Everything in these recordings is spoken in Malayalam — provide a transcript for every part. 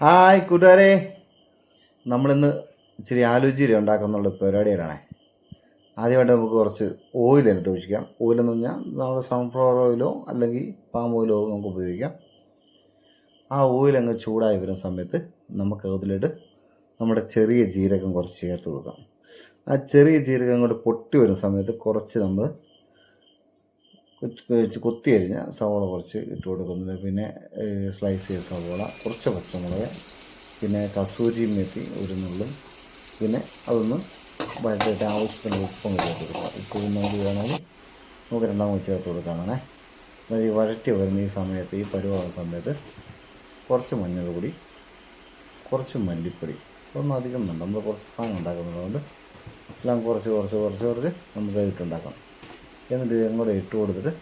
ഹായ് കൂട്ടുകാരെ. നമ്മളിന്ന് ഇച്ചിരി ആലോചിരി ഉണ്ടാക്കുന്നുള്ള പരിപാടിയിലാണേ ആദ്യമായിട്ട് നമുക്ക് കുറച്ച് ഓയിൽ എന്നിട്ട് ഒഴിക്കാം. ഓയിലെന്ന് പറഞ്ഞാൽ നമ്മുടെ സൺഫ്ലവർ ഓയിലോ അല്ലെങ്കിൽ പാം ഓയിലോ നമുക്ക് ഉപയോഗിക്കാം. ആ ഓയിൽ അങ്ങ് ചൂടായി വരുന്ന സമയത്ത് നമുക്ക് അതിലിട്ട് നമ്മുടെ ചെറിയ ജീരകം കുറച്ച് ചേർത്ത് കൊടുക്കാം. ആ ചെറിയ ജീരകം അങ്ങോട്ട് പൊട്ടി വരുന്ന സമയത്ത് കുറച്ച് നമ്മൾ കൊത്തി അരിഞ്ഞ സവോള കുറച്ച് ഇട്ട് കൊടുക്കുന്നത് പിന്നെ സ്ലൈസ് ചെയ്ത സവോള കുറച്ച് പച്ചമുളക് പിന്നെ കസൂരി മെത്തി ഒരു നുള്ളും പിന്നെ അതൊന്ന് വഴറ്റിട്ട് ആവശ്യത്തിന് ഉപ്പും ചേർത്ത് കൊടുക്കുക ഉപ്പ് നമുക്ക് വേണമെങ്കിൽ നമുക്ക് രണ്ടാം കൂടി ചേർത്ത് കൊടുക്കാനാണേ. എന്നാൽ ഈ വഴറ്റി വരുന്ന ഈ സമയത്ത് ഈ പരുവാകുന്ന സമയത്ത് കുറച്ച് മഞ്ഞൾപ്പൊടി കുറച്ച് മല്ലിപ്പൊടി ഒന്നും അധികം വേണ്ട. നമ്മൾ കുറച്ച് സാധനം ഉണ്ടാക്കുന്നതുകൊണ്ട് എല്ലാം കുറച്ച് കുറച്ച് കുറച്ച് കുറച്ച് നമുക്ക് ഇട്ടുണ്ടാക്കാം. എന്നിട്ട് ഇതും കൂടെ ഇട്ട് കൊടുത്തിട്ട്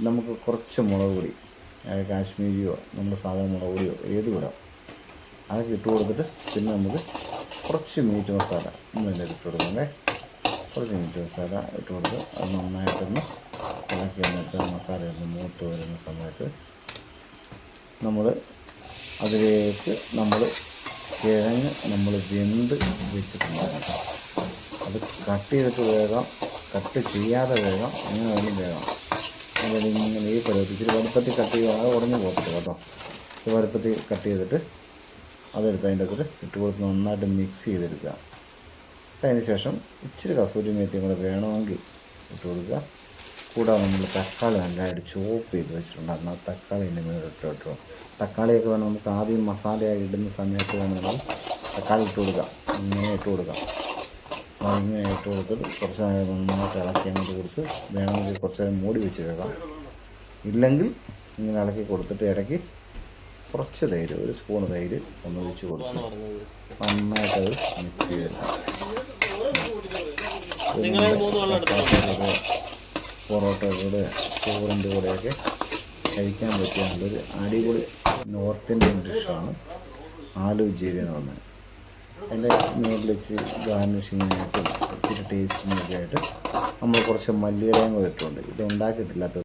നമുക്ക് കുറച്ച് മുളക് പൊടി അതായത് കാശ്മീരിയോ നമ്മുടെ സാധാരണ മുളക് പൊടിയോ ഏത് വിടാം അതൊക്കെ ഇട്ട് കൊടുത്തിട്ട് പിന്നെ നമുക്ക് കുറച്ച് മീറ്റ് മസാല ഇതിന്റെ ഇട്ട് കൊടുക്കണ്ടേ കുറച്ച് മീറ്റ് മസാല ഇട്ട് കൊടുത്ത് അത് നന്നായിട്ടൊന്ന് ഇളക്കി വന്നിട്ട് മസാല ഒന്ന് മൂത്ത് വരുന്ന സമയത്ത് നമ്മൾ അതിലേക്ക് നമ്മൾ കിഴങ്ങ് നമ്മൾ വെന്ത് വെച്ചിട്ടുണ്ടായിരുന്നു. അത് കട്ട് ചെയ്തിട്ട് വേഗം കട്ട് ചെയ്യാതെ വേഗം അങ്ങനെ വേണം വേഗം. അതായത് ഇങ്ങനെ ഈ പരുവത്തിൽ ഇച്ചിരി വലുപ്പത്തിൽ കട്ട് ചെയ്യുക ഉടഞ്ഞു പോകത്തില്ല കേട്ടോ. ഈ വലുപ്പത്തിൽ കട്ട് ചെയ്തിട്ട് അതെടുത്ത് അതിന്റെ അകത്ത് ഇട്ട് കൊടുത്ത് നന്നായിട്ട് മിക്സ് ചെയ്തെടുക്കുക. അതിന് ശേഷം ഇച്ചിരി കസൂരി മേത്തിയും കൂടെ വേണമെങ്കിൽ ഇട്ട് കൊടുക്കുക. കൂടാതെ നമ്മൾ തക്കാളി നല്ലതായിട്ട് ചോപ്പ് ചെയ്ത് വെച്ചിട്ടുണ്ടായിരുന്നു ആ തക്കാളി എന്റെ മേലെ ഇട്ട് കേട്ടോ തക്കാളിയൊക്കെ വേണം നമുക്ക് ആദ്യം മസാലയായി ഇടുന്ന സമയത്ത് വേണമെങ്കിൽ തക്കാളി ഇട്ട് കൊടുക്കാം. ഇങ്ങനെ ഇട്ട് കൊടുക്കാം. ഇങ്ങനെ ഇട്ട് കൊടുത്തിട്ട് കുറച്ച് നേരം നന്നായിട്ട് ഇളക്കി അങ്ങോട്ട് കൊടുത്ത് വേണമെങ്കിൽ കുറച്ച് നേരം മൂടി വെച്ച് വെക്കാം ഇല്ലെങ്കിൽ ഇങ്ങനെ ഇളക്കി കൊടുത്തിട്ട് ഇടയ്ക്ക് കുറച്ച് തൈര് ഒരു സ്പൂൺ തൈര് ഒന്ന് ഒഴിച്ച് കൊടുക്കും നന്നായിട്ടത് മിക്സ് ചെയ്തെടുക്കാം പൊറോട്ടയുടെ ചോറിന്റെ കൂടെയൊക്കെ കഴിക്കാൻ പറ്റിയ നല്ലൊരു അടിപൊളി നോർത്ത് ഇന്ത്യൻ ഡിഷാണ് ആലു ജീരി എന്ന് പറഞ്ഞത് അതിന്റെ മുകളിൽ വെച്ച് ഗാർണിഷിങ്ങിനായിട്ടും ഇച്ചിരി ടേസ്റ്റിനൊക്കെ ആയിട്ട് നമ്മൾ കുറച്ച് മല്ലിയിലയും കൂടെ ഇട്ടുണ്ട് ഇത് ഉണ്ടാക്കിയിട്ടില്ലാത്ത